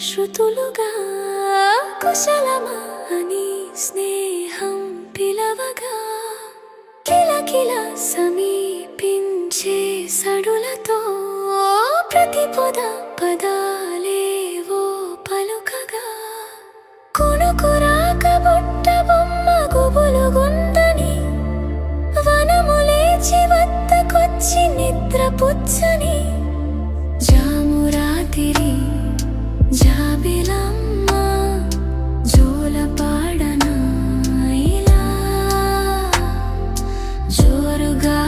శృతులుగా కుశలమా అని స్నేహం పిలవగా కిలకిల సమీపించే సడులతో ప్రతి పొద పదాలేవో పలుకగా. కొనుకురాక బుట్ట బొమ్మ గుబులుగుందని వనములేచి వద్దకొచ్చి నిద్ర పుచ్చని కూతురి జాబిలమ్మ జోల పాడన జోరుగా